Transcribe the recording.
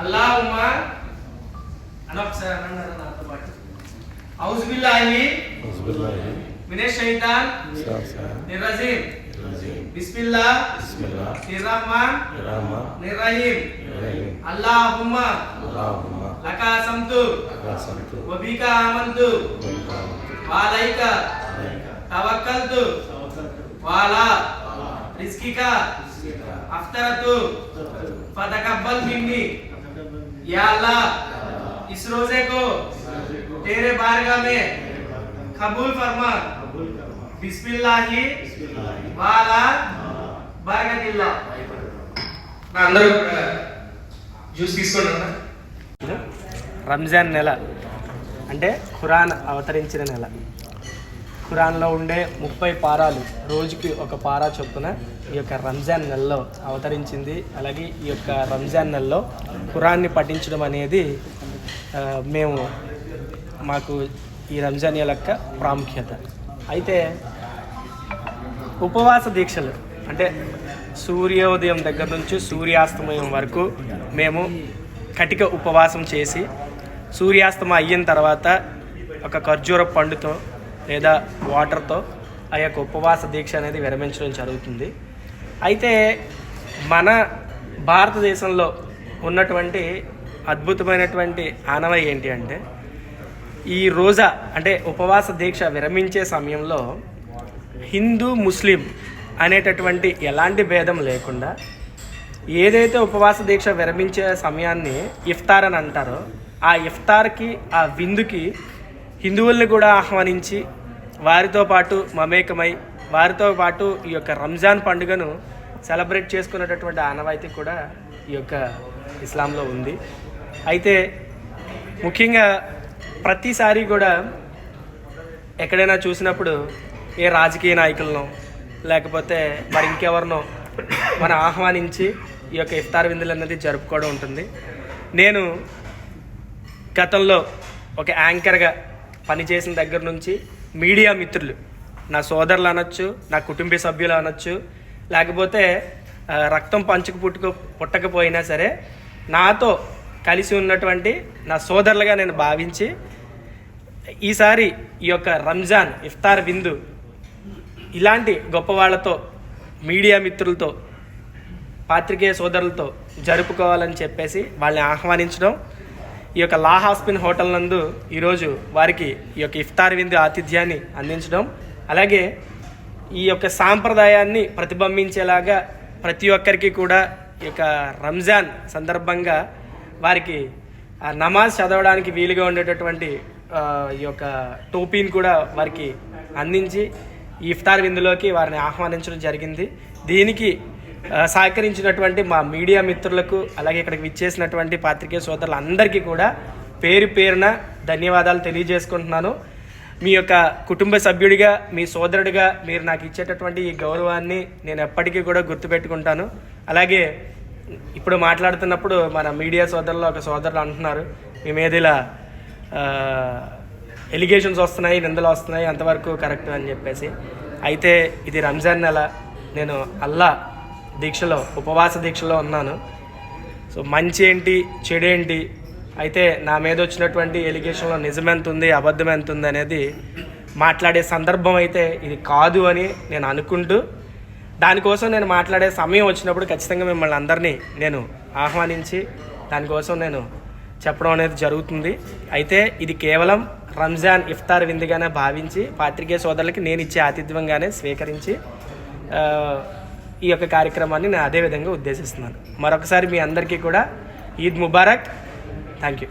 అల్లాహుమ్మా అని ఒకసారి అన్నారు నాతో పాటు ఔజు బిల్లాహి మినష్ షైతాన్ నిర్రజీం బిస్మిల్లా నిర్రహమాన్ నిర్రహీం అల్లాహుమ్మా లకా సంతు వబికా ఆమంతు వాలైక తవక్కల్తు వాలా రిజ్కికా అఫ్తరతు फतकब्बल मिन्नी या अल्लाह इस रोजे को तेरे बारगाह में कबूल फरमा बिस्मिल्लाहि वाला బరకతిల్లా అందరూ కూడా జ్యూస్ తీసుకుంటారా రంజాన్ నెల అంటే ఖురాన్ అవతరించిన నెల ఖురాన్లో ఉండే ముప్పై పారాలు రోజుకి ఒక పారా చొప్పున ఈ యొక్క రంజాన్ నెలలో అవతరించింది. అలాగే ఈ యొక్క రంజాన్ నెలలో ఖురాన్ని పఠించడం అనేది మేము మాకు ఈ రంజాన్ యొక్క ప్రాముఖ్యత. అయితే ఉపవాస దీక్షలు అంటే సూర్యోదయం దగ్గర నుంచి సూర్యాస్తమయం వరకు మేము కటిక ఉపవాసం చేసి సూర్యాస్తమం అయిన తర్వాత ఒక ఖర్జూర పండుతో లేదా వాటర్తో ఆ యొక్క ఉపవాస దీక్ష అనేది విరమించడం జరుగుతుంది. అయితే మన భారతదేశంలో ఉన్నటువంటి అద్భుతమైనటువంటి ఆనవాయి ఏంటి అంటే ఈ రోజా అంటే ఉపవాస దీక్ష విరమించే సమయంలో హిందూ ముస్లిం అనేటటువంటి ఎలాంటి భేదం లేకుండా ఏదైతే ఉపవాస దీక్ష విరమించే సమయాన్ని ఇఫ్తార్ అని అంటారో ఆ ఇఫ్తార్కి ఆ విందుకి హిందువుల్ని కూడా ఆహ్వానించి వారితో పాటు మమేకమై వారితో పాటు ఈ యొక్క రంజాన్ పండుగను సెలబ్రేట్ చేసుకునేటటువంటి ఆనవాయితీ కూడా ఈ యొక్క ఇస్లాంలో ఉంది. అయితే ముఖ్యంగా ప్రతిసారి కూడా ఎక్కడైనా చూసినప్పుడు ఏ రాజకీయ నాయకులను లేకపోతే మరి ఇంకెవరినో మనం ఆహ్వానించి ఈ యొక్క ఇఫ్తార్ విందులు అనేది జరుపుకోవడం ఉంటుంది. నేను గతంలో ఒక యాంకర్గా పనిచేసిన దగ్గర నుంచి మీడియా మిత్రులు. నా సోదరులు అనొచ్చు నా కుటుంబ సభ్యులు అనొచ్చు లేకపోతే రక్తం పంచుకు పుట్టుకు పుట్టకపోయినా సరే నాతో కలిసి ఉన్నటువంటి నా సోదరులుగా నేను భావించి ఈసారి ఈ యొక్క రంజాన్ ఇఫ్తార్ విందు ఇలాంటి గొప్ప వాళ్ళతో మీడియా మిత్రులతో పాత్రికేయ సోదరులతో జరుపుకోవాలని చెప్పేసి వాళ్ళని ఆహ్వానించడం ఈ యొక్క లా హాస్పిన్ హోటల్ నందు ఈరోజు వారికి ఈ యొక్క ఇఫ్తార్ విందు ఆతిథ్యాన్ని అందించడం. అలాగే ఈ యొక్క సాంప్రదాయాన్ని ప్రతిబింబించేలాగా ప్రతి ఒక్కరికి కూడా ఈ యొక్క రంజాన్ సందర్భంగా వారికి నమాజ్ చదవడానికి వీలుగా ఉండేటటువంటి ఈ యొక్క టోపీని కూడా వారికి అందించి ఈ ఇఫ్తార్ విందులోకి వారిని ఆహ్వానించడం జరిగింది. దీనికి సహకరించినటువంటి మా మీడియా మిత్రులకు అలాగే ఇక్కడికి విచ్చేసినటువంటి పాత్రికేయ సోదరులందరికీ కూడా పేరు పేరున ధన్యవాదాలు తెలియజేసుకుంటున్నాను. మీ యొక్క కుటుంబ సభ్యుడిగా మీ సోదరుడిగా మీరు నాకు ఇచ్చేటటువంటి ఈ గౌరవాన్ని నేను ఎప్పటికీ కూడా గుర్తుపెట్టుకుంటాను. అలాగే ఇప్పుడు మాట్లాడుతున్నప్పుడు మన మీడియా సోదరులు ఒక సోదరులు అంటున్నారు మీ మీద ఇలా ఎలిగేషన్స్ వస్తున్నాయి నిందలు వస్తున్నాయి అంతవరకు కరెక్ట్ అని చెప్పేసి. అయితే ఇది రంజాన్ నెల నేను అల్లా దీక్షలో ఉపవాస దీక్షలో ఉన్నాను. సో మంచి ఏంటి చెడు ఏంటి? అయితే నా మీద వచ్చినటువంటి ఎలిగేషన్లో నిజం ఎంత ఉంది అబద్ధం ఎంత ఉంది అనేది మాట్లాడే సందర్భం అయితే ఇది కాదు అని నేను అనుకుంటూ దానికోసం నేను మాట్లాడే సమయం వచ్చినప్పుడు ఖచ్చితంగా మిమ్మల్ని అందరినీ నేను ఆహ్వానించి దానికోసం నేను చెప్పడం అనేది జరుగుతుంది. అయితే ఇది కేవలం రంజాన్ ఇఫ్తార్ విందుగానే భావించి పాత్రికేయ సోదరులకి నేను ఇచ్చే ఆతిథ్యంగానే స్వీకరించి ఈ యొక్క కార్యక్రమాన్ని నేను అదే విధంగా ఉద్దేశిస్తున్నాను. మరొకసారి మీ అందరికీ కూడా ఈద్ ముబారక్. Thank you